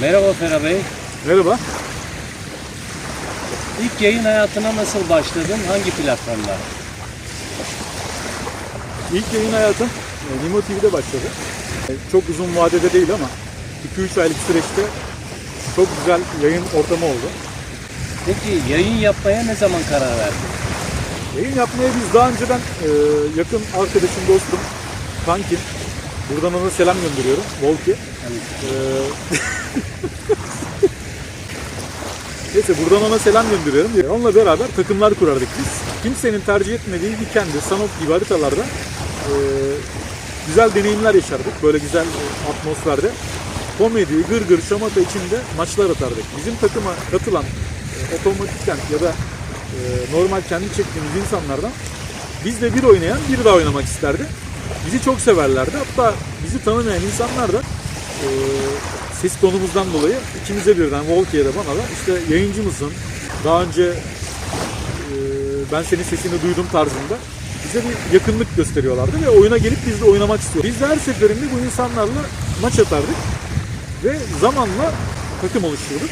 Merhaba Ferhat Bey. Merhaba. İlk yayın hayatına nasıl başladın? Hangi platformda? İlk yayın hayatım e, Nimo TV'de başladı. E, Çok uzun vadede değil ama 2-3 aylık süreçte çok güzel yayın ortamı oldu. Peki yayın yapmaya ne zaman karar verdin? Yayın yapmaya biz daha önceden e, yakın arkadaşım, dostum, kankim. Buradan ona selam gönderiyorum. Volki. Yani E, Neyse buradan ona selam gönderiyorum. Onunla beraber takımlar kurardık biz. Kimsenin tercih etmediği Weekend'de, Sanok gibi haritalarda e, güzel deneyimler yaşardık. Böyle güzel e, atmosferde. Komedi, gırgır, şamata içinde maçlar atardık. Bizim takıma katılan e, otomatikten ya da e, normal kendi çektiğimiz insanlardan bizle bir oynayan bir daha oynamak isterdi. Bizi çok severlerdi. Hatta bizi tanımayan insanlar da e, ses tonumuzdan dolayı ikimize birden Volki'ye de bana da işte yayıncı mısın? Daha önce e, ben senin sesini duydum tarzında bize bir yakınlık gösteriyorlardı ve oyuna gelip biz de oynamak istiyoruz. Biz de her seferinde bu insanlarla maç atardık ve zamanla takım oluşturduk.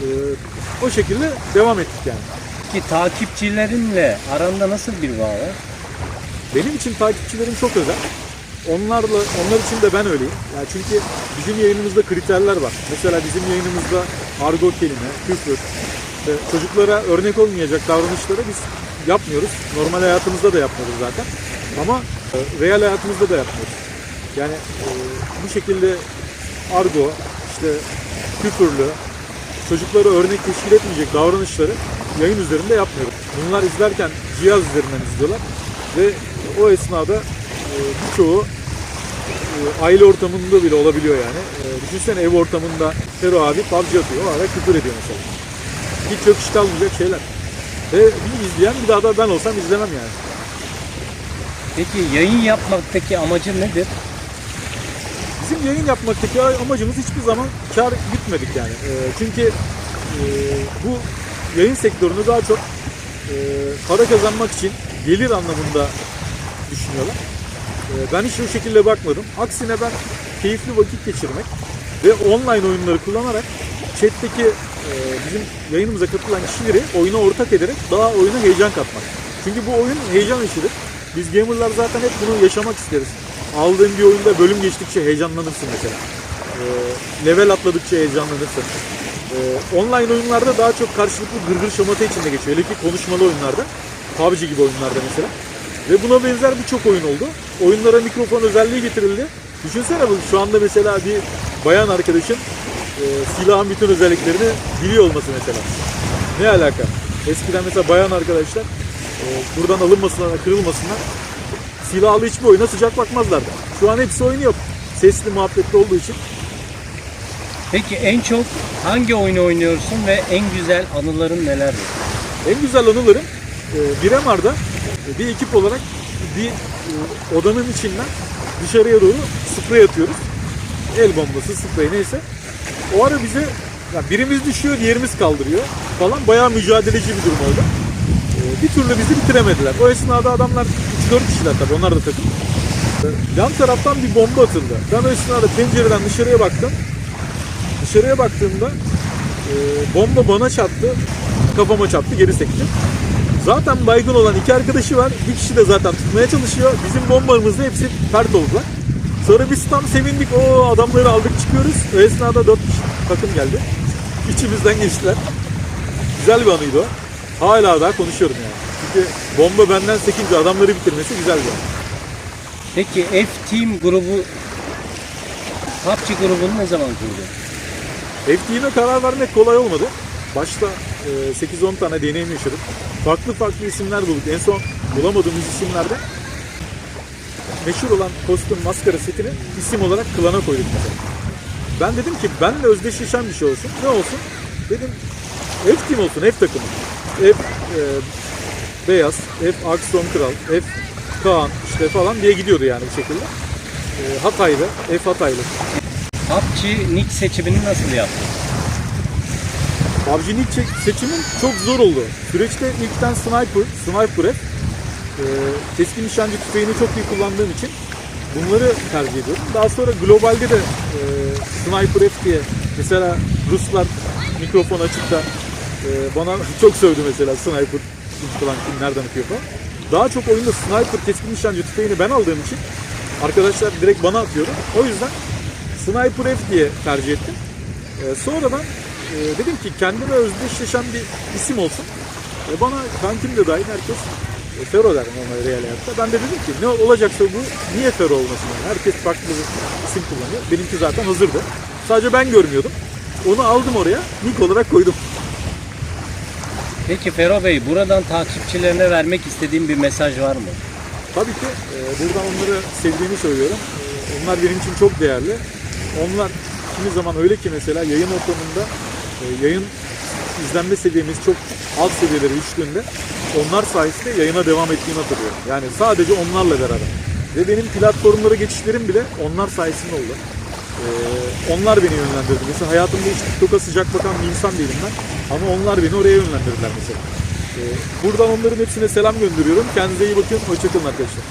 E, o şekilde devam ettik yani. Ki takipçilerinle aranda nasıl bir bağ var? Benim için takipçilerim çok özel. Onlarla, onlar için de ben öyleyim. Yani çünkü bizim yayınımızda kriterler var. Mesela bizim yayınımızda argo kelime, küfür, çocuklara örnek olmayacak davranışları biz yapmıyoruz. Normal hayatımızda da yapmıyoruz zaten. Ama e, real hayatımızda da yapmıyoruz. Yani e, bu şekilde argo, işte küfürlü, çocuklara örnek teşkil etmeyecek davranışları yayın üzerinde yapmıyoruz. Bunlar izlerken cihaz üzerinden izliyorlar ve o esnada birçoğu e, aile ortamında bile olabiliyor yani. E, düşünsene ev ortamında Fero abi PUBG atıyor, o ara küfür ediyor mesela. Hiç yok işte almayacak şeyler. Ve bir izleyen bir daha da ben olsam izlemem yani. Peki yayın yapmaktaki amacın nedir? Bizim yayın yapmaktaki amacımız hiçbir zaman kar gütmedik yani. E, çünkü e, bu yayın sektörünü daha çok e, para kazanmak için gelir anlamında düşünüyorlar. E, ben hiç o şekilde bakmadım. Aksine ben keyifli vakit geçirmek ve online oyunları kullanarak chat'teki e, bizim yayınımıza katılan kişileri oyuna ortak ederek daha oyuna heyecan katmak. Çünkü bu oyun heyecan işidir. Biz gamerlar zaten hep bunu yaşamak isteriz. Aldığın bir oyunda bölüm geçtikçe heyecanlanırsın mesela. E, level atladıkça heyecanlanırsın. E, online oyunlarda daha çok karşılıklı gırgır şamata içinde geçiyor. Hele ki konuşmalı oyunlarda. PUBG gibi oyunlarda mesela. Ve buna benzer birçok oyun oldu. Oyunlara mikrofon özelliği getirildi. Düşünsene şu anda mesela bir bayan arkadaşın e, silahın bütün özelliklerini biliyor olması mesela. Ne alaka? Eskiden mesela bayan arkadaşlar e, buradan alınmasınlar, kırılmasınlar. Silahlı hiçbir oyuna sıcak bakmazlardı. Şu an hepsi oynuyor. Sesli muhabbetli olduğu için. Peki en çok hangi oyunu oynuyorsun ve en güzel anıların nelerdir? En güzel anılarım e, bir MR'da e, bir ekip olarak bir e, odanın içinden dışarıya doğru sprey atıyoruz. El bombası, sprey neyse. O ara bize ya birimiz düşüyor, diğerimiz kaldırıyor falan. Bayağı mücadeleci bir durum oldu. E, bir türlü bizi bitiremediler. O esnada adamlar 3-4 kişiler tabii onlar da takım. E, Yan taraftan bir bomba atıldı. Ben o esnada pencereden dışarıya baktım. Dışarıya baktığımda e, bomba bana çarptı. Kafama çarptı, geri sektim. Zaten baygın olan iki arkadaşı var. Bir kişi de zaten tutmaya çalışıyor. Bizim bombamızda hepsi pert oldular. Sonra biz tam sevindik. O adamları aldık çıkıyoruz. O esnada dört kişi takım geldi. İçimizden geçtiler. Güzel bir anıydı o. Hala daha konuşuyorum yani. Çünkü bomba benden sekince adamları bitirmesi güzel bir an. Peki F-Team grubu PUBG grubunu ne zaman kurdun? FT'ime karar vermek kolay olmadı. Başta 8-10 tane deneyim yaşadık. Farklı farklı isimler bulduk. En son bulamadığımız isimlerde meşhur olan kostüm maskara setini isim olarak klana koyduk. Ben dedim ki benle özdeşleşen bir şey olsun. Ne olsun? Dedim F team olsun, F takımı. F e, Beyaz, F Akson Kral, F Kaan işte falan diye gidiyordu yani bu şekilde. E, Hataylı, F Hataylı. PUBG nick seçimini nasıl yaptın? PUBG nick çek- seçimim çok zor oldu. Süreçte ilkten sniper, sniper hep. Ee, keskin nişancı tüfeğini çok iyi kullandığım için bunları tercih ediyorum. Daha sonra globalde de e, sniper F diye Mesela Ruslar mikrofon açıp da e, bana çok sövdü mesela sniper falan kim nereden atıyor falan. Daha çok oyunda sniper keskin nişancı tüfeğini ben aldığım için arkadaşlar direkt bana atıyordu. O yüzden Sniper F diye tercih ettim. E, sonradan e, dedim ki kendime özdeşleşen bir isim olsun. E, bana kankim de dahil herkes e, Fero der normal real hayatta. Ben de dedim ki ne olacaksa bu niye Fero olmasın? Yani herkes farklı bir isim kullanıyor. Benimki zaten hazırdı. Sadece ben görmüyordum. Onu aldım oraya. Nick olarak koydum. Peki Fero Bey buradan takipçilerine vermek istediğim bir mesaj var mı? Tabii ki e, buradan onları sevdiğimi söylüyorum. E, onlar benim için çok değerli. Onlar kimi zaman öyle ki mesela yayın ortamında yayın izlenme seviyemiz çok alt seviyelere düştüğünde onlar sayesinde yayına devam ettiğimi hatırlıyorum. Yani sadece onlarla beraber. Ve benim platformlara geçişlerim bile onlar sayesinde oldu. E, onlar beni yönlendirdi. Mesela hayatımda hiç TikTok'a sıcak bakan bir insan değilim ben. Ama onlar beni oraya yönlendirdiler mesela. E, buradan onların hepsine selam gönderiyorum. Kendinize iyi bakın. Hoşçakalın arkadaşlar.